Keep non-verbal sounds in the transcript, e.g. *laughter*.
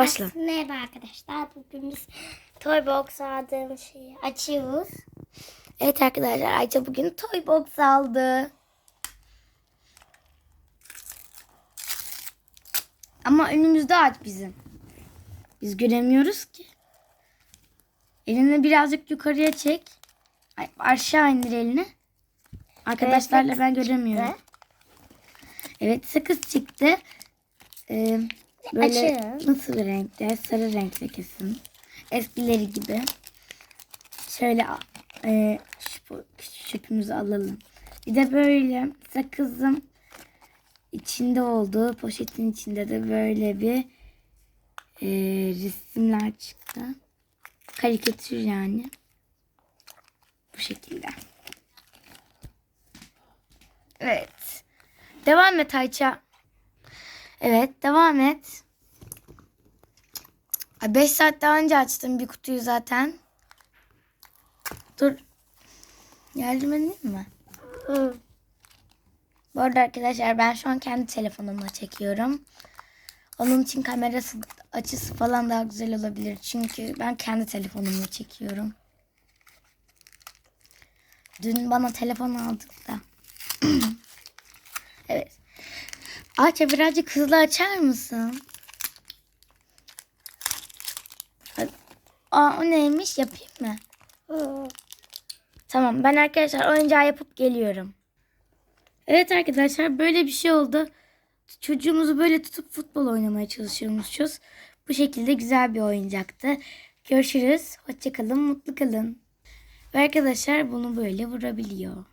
Başla. Merhaba arkadaşlar. Bugün biz Toy Box aldığımız şeyi açıyoruz. Evet arkadaşlar Ayça bugün toy box aldı. Ama önümüzde aç bizim. Biz göremiyoruz ki. Elini birazcık yukarıya çek. Ay, aşağı indir elini. Arkadaşlarla ben göremiyorum. Evet sakız çıktı. Ee, böyle Açın. nasıl bir renkte? Sarı renkte kesin. Eskileri gibi. Şöyle e, şu, şüpümüzü alalım. Bir de böyle sakızım içinde olduğu poşetin içinde de böyle bir e, resimler çıktı. Karikatür yani. Bu şekilde. Evet. Devam et Ayça. Evet devam et. 5 saat daha önce açtım bir kutuyu zaten. Dur. Yardım edeyim mi? Hı. Bu arada arkadaşlar ben şu an kendi telefonumla çekiyorum. Onun için kamerası açısı falan daha güzel olabilir. Çünkü ben kendi telefonumla çekiyorum. Dün bana telefon aldık da. *clears throat* Ayça birazcık hızlı açar mısın? Aa o neymiş yapayım mı? Tamam ben arkadaşlar oyuncağı yapıp geliyorum. Evet arkadaşlar böyle bir şey oldu. Çocuğumuzu böyle tutup futbol oynamaya çalışıyormuşuz. Bu şekilde güzel bir oyuncaktı. Görüşürüz. Hoşçakalın, mutlu kalın. Ve arkadaşlar bunu böyle vurabiliyor.